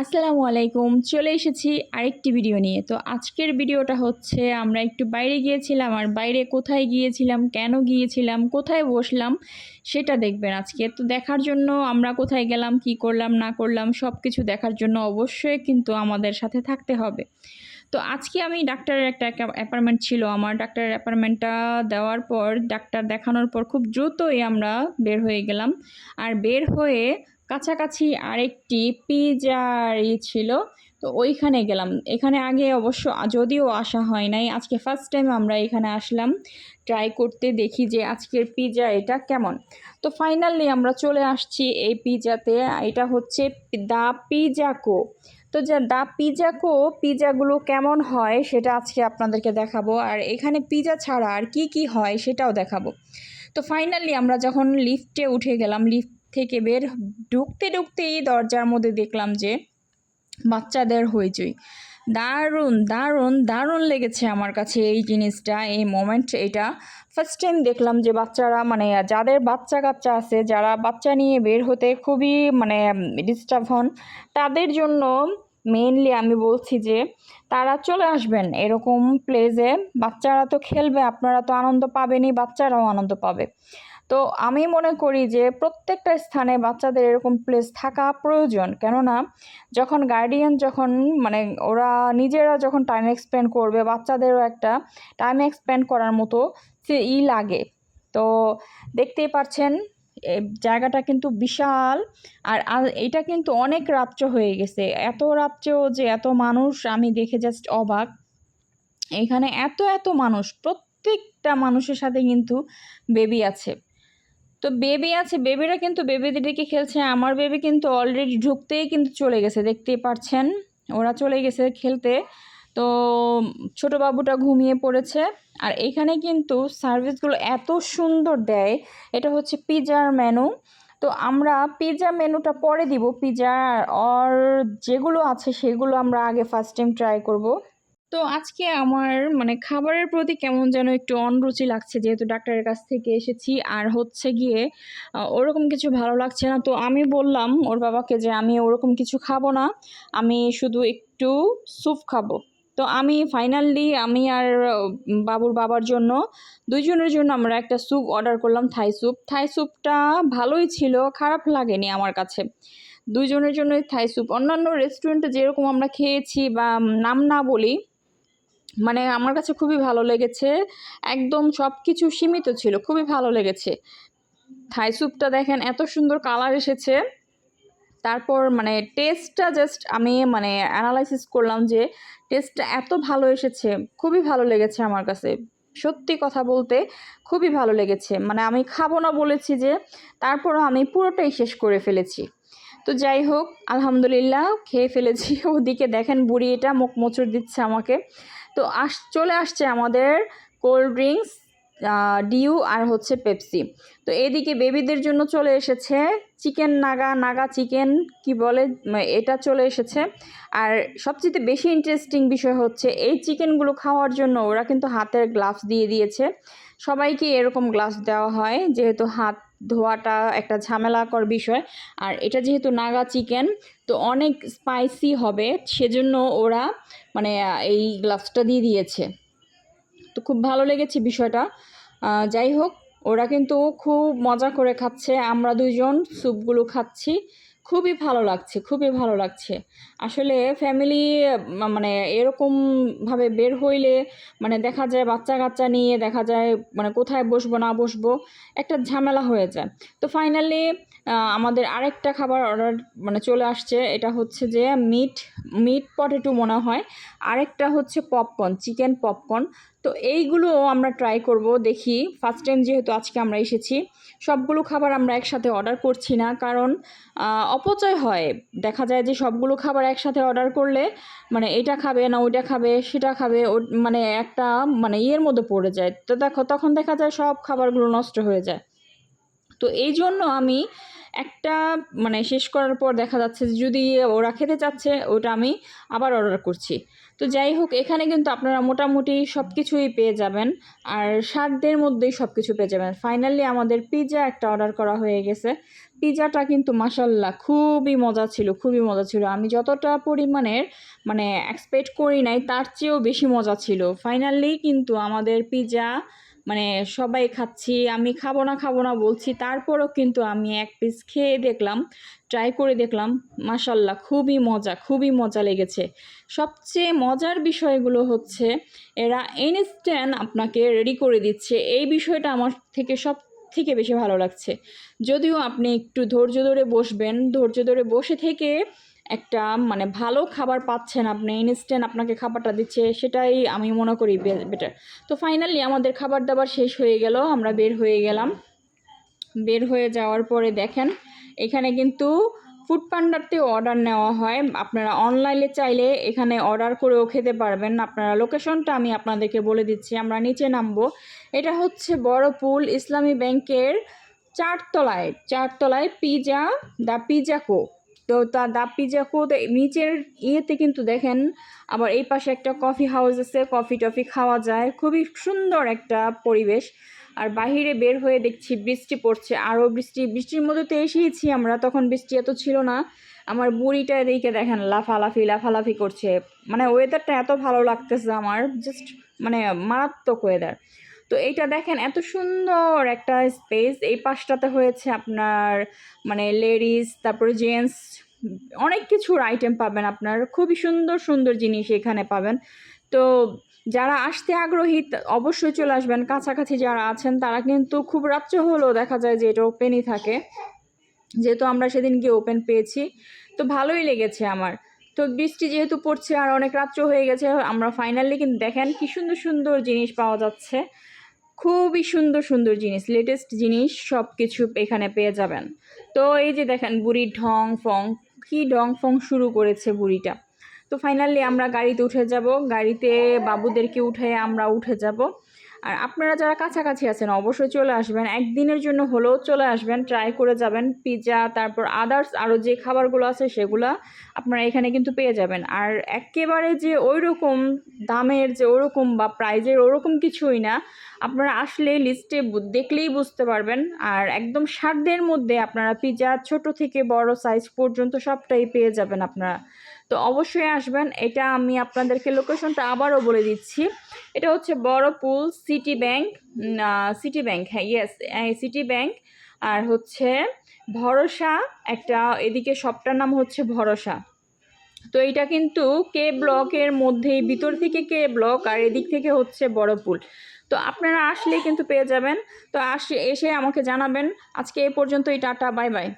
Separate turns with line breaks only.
আসসালামু আলাইকুম, চলে এসেছি আরেকটি ভিডিও নিয়ে। তো আজকের ভিডিওটা হচ্ছে, আমরা একটু বাইরে গিয়েছিলাম, আর বাইরে কোথায় গিয়েছিলাম, কেন গিয়েছিলাম, কোথায় বসলাম, সেটা দেখবেন আজকে। তো দেখার জন্য আমরা কোথায় গেলাম, কি করলাম, না করলাম সব কিছু দেখার জন্য অবশ্যই কিন্তু আমাদের সাথে থাকতে হবে। তো আজকে আমি ডাক্তারের একটা অ্যাপার্টমেন্ট ছিল। আমার ডাক্তারের অ্যাপার্টমেন্টটা দেওয়ার পর, ডাক্তার দেখানোর পর খুব দ্রুতই আমরা বের হয়ে গেলাম। আর বের হয়ে কাছাকাছি আরেকটি পিজার ছিল। তো ওইখানে গেলাম। এখানে আগে অবশ্য যদিও আসা হয় নাই, আজকে ফার্স্ট টাইম আমরা এখানে আসলাম। ট্রাই করতে দেখি যে আজকের পিজা এটা কেমন। তো ফাইনালি আমরা চলে আসছি এই পিজাতে এটা হচ্ছে দ্য পিজাকো তো যা দ্য পিজাকো পিজাগুলো কেমন হয় সেটা আজকে আপনাদেরকে দেখাবো। আর এখানে পিজা ছাড়া আর কি কি হয় সেটাও দেখাবো। তো ফাইনালি আমরা যখন লিফটে উঠে গেলাম লিফট থেকে বের ঢুকতে ঢুকতেই দরজার মধ্যে দেখলাম যে বাচ্চাদের হইচই। দারুণ দারুণ দারুণ লেগেছে আমার কাছে এই জিনিসটা, এই মোমেন্ট এটা। ফার্স্ট টাইম দেখলাম যে বাচ্চারা মানে যাদের বাচ্চা কাচ্চা আছে, যারা বাচ্চা নিয়ে বের হতে খুবই মানে ডিস্টার্ব হন, তাদের জন্য মেইনলি আমি বলছি যে তারা চলে আসবেন এরকম প্লেসে বাচ্চারা তো খেলবে, আপনারা তো আনন্দ পাবেনই, বাচ্চারাও আনন্দ পাবে। তো আমি মনে করি যে প্রত্যেকটা স্থানে বাচ্চাদের এরকম প্লেস থাকা প্রয়োজন। কেননা যখন গার্ডিয়ান যখন মানে ওরা নিজেরা যখন টাইম এক্সপেন্ড করবে, বাচ্চাদেরও একটা টাইম এক্সপেন্ড করার মতো সে ই লাগে। তো দেখতেই পাচ্ছেন জায়গাটা কিন্তু বিশাল। আর এটা কিন্তু অনেক রাত্র হয়ে গেছে। এত রাত্রেও যে এত মানুষ, আমি দেখে জাস্ট অবাক। এখানে এত এত মানুষ, প্রত্যেকটা মানুষের সাথে কিন্তু বেবি আছে। তো বেবি আছে, বেবিরা কিন্তু বেবিদের দিকে খেলছে, আমার বেবি কিন্তু অলরেডি ঢুকতেই কিন্তু চলে গেছে, দেখতেই পাচ্ছেন ওরা চলে গেছে খেলতে। তো ছোট বাবুটা ঘুমিয়ে পড়েছে, আর এখানে কিন্তু সার্ভিসগুলো এত সুন্দর দেয়, এটা হচ্ছে পিজার মেনু তো আমরা পিজা মেনুটা পরে দিব, পিজা আর যেগুলো আছে সেগুলো আমরা আগে ফার্স্ট টাইম ট্রাই করব। তো আজকে আমার মানে খাবারের প্রতি কেমন যেন একটু অনরুচি লাগছে যেহেতু ডাক্তারের কাছ থেকে এসেছি। আর হচ্ছে গিয়ে ওরকম কিছু ভালো লাগছে না। তো আমি বললাম ওর বাবাকে যে আমি ওরকম কিছু খাব না, আমি শুধু একটু স্যুপ খাব। তো আমি ফাইনালি আমি আর বাবুর বাবার জন্য, দুইজনের জন্য আমরা একটা স্যুপ অর্ডার করলাম, থাই স্যুপ। থাই স্যুপটা ভালোই ছিল, খারাপ লাগেনি আমার কাছে। দুইজনের জন্য থাই স্যুপ। অন্যান্য রেস্টুরেন্টে যেরকম আমরা খেয়েছি বা নাম না বলি মানে আমার কাছে খুবই ভালো লেগেছে। একদম সব কিছু সীমিত ছিল, খুবই ভালো লেগেছে। থাই স্যুপটা দেখেন এত সুন্দর কালার এসেছে। তারপর মানে টেস্টটা জাস্ট আমি মানে অ্যানালাইসিস করলাম যে টেস্টটা এত ভালো এসেছে, খুবই ভালো লেগেছে আমার কাছে। সত্যি কথা বলতে খুবই ভালো লেগেছে। মানে আমি খাব না বলেছি যে, তারপরও আমি পুরোটাই শেষ করে ফেলেছি। তো যাই হোক, আলহামদুলিল্লাহ খেয়ে ফেলেছি। ওদিকে দেখেন বুড়ি এটা মুখ মোচড় দিচ্ছে আমাকে। তো আস, চলে আসছে আমাদের কোল্ড ড্রিঙ্কস ডিউ আর হচ্ছে পেপসি। তো এদিকে বেবিদের জন্য চলে এসেছে চিকেন নাগা নাগা চিকেন কি বলে এটা চলে এসেছে। আর সবচেয়ে বেশি ইন্টারেস্টিং বিষয় হচ্ছে এই চিকেনগুলো খাওয়ার জন্য ওরা কিন্তু হাতের গ্লাভস দিয়ে দিয়েছে। সবাইকে এরকম গ্লাভস দেওয়া হয়, যেহেতু হাত ধোয়াটা একটা ঝামেলাকর বিষয়। আর এটা যেহেতু নাগা চিকেন, তো অনেক স্পাইসি হবে, সেজন্য ওরা মানে এই গ্লাভসটা দিয়ে দিয়েছে। তো খুব ভালো লেগেছে বিষয়টা। যাই হোক, ওরা কিন্তু খুব মজা করে খাচ্ছে। আমরা দুজন স্যুপগুলো খাচ্ছি। খুবই ভালো লাগছে, খুবই ভালো লাগছে। আসলে ফ্যামিলি মানে এরকমভাবে বের হইলে মানে দেখা যায় বাচ্চা কাচ্চা নিয়ে দেখা যায় মানে কোথায় বসবো না বসবো, একটা ঝামেলা হয়ে যায়। তো ফাইনালি আমাদের আরেকটা খাবার অর্ডার মানে চলে আসছে। এটা হচ্ছে যে মিট মিট পটেটো মনে হয়। আরেকটা হচ্ছে পপকর্ন চিকেন পপকর্ন তো এইগুলো আমরা ট্রাই করব, দেখি। ফার্স্ট টাইম যেহেতু আজকে আমরা এসেছি, সবগুলো খাবার আমরা একসাথে অর্ডার করছি না। কারণ অপচয় হয়। দেখা যায় যে সবগুলো খাবার একসাথে অর্ডার করলে মানে এটা খাবে না, ওইটা খাবে, সেটা খাবে ও মানে একটা মানে ইয়ের মধ্যে পড়ে যায়। তো দেখো, তখন দেখা যায় সব খাবারগুলো নষ্ট হয়ে যায়। তো এই জন্য আমি একটা মানে শেষ করার পর দেখা যাচ্ছে যদি ওরা খেতে চাচ্ছে, ওটা আমি আবার অর্ডার করছি। তো যাই হোক, এখানে কিন্তু আপনারা মোটামুটি সব কিছুই পেয়ে যাবেন। আর সাধ্যের মধ্যেই সব কিছু পেয়ে যাবেন। ফাইনালি আমাদের পিৎজা একটা অর্ডার করা হয়ে গেছে। পিৎজাটা কিন্তু মাসাল্লাহ খুবই মজা ছিল, খুবই মজা ছিল। আমি যতটা পরিমাণের মানে এক্সপেক্ট করি নাই, তার চেয়েও বেশি মজা ছিল। ফাইনালি কিন্তু আমাদের পিৎজা মানে সবাই খাচ্ছি, আমি খাব না খাব না বলছি। তারপরও কিন্তু আমি এক পিস খেয়ে দেখলাম ট্রাই করে দেখলাম মাসাল্লাহ খুবই মজা খুবই মজা লেগেছে। সবচেয়ে মজার বিষয়গুলো হচ্ছে, এরা ইনস্ট্যান্ট আপনাকে রেডি করে দিচ্ছে। এই বিষয়টা আমার থেকে সব থেকে বেশি ভালো লাগছে। যদিও আপনি একটু ধৈর্য ধরে বসবেন, ধৈর্য ধরে বসে থেকে একটা মানে ভালো খাবার পাচ্ছেন আপনি ইনস্ট্যান্ট আপনাকে খাবারটা দিচ্ছে, সেটাই আমি মনে করি বেটার তো ফাইনালি আমাদের খাবার দাবার শেষ হয়ে গেল, আমরা বের হয়ে গেলাম। বের হয়ে যাওয়ার পরে দেখেন, এখানে কিন্তু ফুড পান্ডারতেও অর্ডার নেওয়া হয়। আপনারা অনলাইনে চাইলে এখানে অর্ডার করেও খেতে পারবেন। আপনারা লোকেশনটা আমি আপনাদেরকে বলে দিচ্ছি, আমরা নিচে নামবো। এটা হচ্ছে বড় পুল ইসলামী ব্যাংকের চারতলায়। চারতলায় পিজা দ্য পিজা কো তো তা দা পিজা কো নিচের ইয়েতে কিন্তু দেখেন, আবার এই পাশে একটা কফি হাউস আছে কফি টফি খাওয়া যায়। খুবই সুন্দর একটা পরিবেশ। আর বাহিরে বের হয়ে দেখছি বৃষ্টি পড়ছে আরও বৃষ্টি। বৃষ্টির মধ্যে তো এসেইছি আমরা, তখন বৃষ্টি এত ছিল না। আমার বুড়িটা এদিকে দেখেন লাফালাফি লাফালাফি করছে। মানে ওয়েদারটা এত ভালো লাগতেছে আমার জাস্ট মানে মারাত্মক ওয়েদার তো এইটা দেখেন, এত সুন্দর একটা স্পেস এই পাশটাতে হয়েছে আপনার মানে লেডিস, তারপরে জেন্টস অনেক কিছুর আইটেম পাবেন আপনার। খুবই সুন্দর সুন্দর জিনিস এখানে পাবেন। তো যারা আসতে আগ্রহী অবশ্যই চলে আসবেন। কাছাকাছি যারা আছেন, তারা কিন্তু খুব রাত্রে হলেও দেখা যায় যে এটা ওপেনই থাকে। যেহেতু আমরা সেদিন গিয়ে ওপেন পেয়েছি, তো ভালোই লেগেছে আমার। তো বৃষ্টি যেহেতু পড়ছে আর অনেক রাত্র হয়ে গেছে, আমরা ফাইনালি কিন্তু দেখেন কি সুন্দর সুন্দর জিনিস পাওয়া যাচ্ছে। খুবই সুন্দর সুন্দর জিনিস লেটেস্ট জিনিস সব কিছু এখানে পেয়ে যাবেন। তো এই যে দেখেন, বুড়ির ঢং ফং, কী ঢং ফং শুরু করেছে বুড়িটা। তো ফাইনালি আমরা গাড়িতে উঠে যাব। গাড়িতে বাবুদেরকে উঠে আমরা উঠে যাব। আর আপনারা যারা কাছাকাছি আছেন, অবশ্যই চলে আসবেন। একদিনের জন্য হলেও চলে আসবেন ট্রাই করে যাবেন। পিৎজা তারপর আদার্স আরও যে খাবারগুলো আছে সেগুলো আপনারা এখানে কিন্তু পেয়ে যাবেন। আর একেবারে যে ওই রকম দামের, যে ওরকম বা প্রাইজের ওরকম কিছুই না, আপনারা আসলে লিস্টে দেখলেই বুঝতে পারবেন। আর একদম সাধ্যের মধ্যে আপনারা পিৎজা ছোট থেকে বড় সাইজ পর্যন্ত সবটাই পেয়ে যাবেন আপনারা। তো অবশ্যই আসবেন। এটা আমি আপনাদেরকে লোকেশনটা আবারও বলে দিচ্ছি। এটা হচ্ছে বড় পুল সিটি ব্যাংক সিটি ব্যাংক হ্যাঁ ইয়েস সিটি ব্যাংক। আর হচ্ছে ভরসা, একটা এদিকে শপটার নাম হচ্ছে ভরসা। তো এটা কিন্তু কে ব্লকের মধ্যেই, ভিতর থেকে কে ব্লক আর এদিক থেকে হচ্ছে বড় পুল তো আপনারা আসলে কিন্তু পেয়ে যাবেন। তো আসে, এসে আমাকে জানাবেন। আজকে এ পর্যন্তই, টাটা, বাই বাই।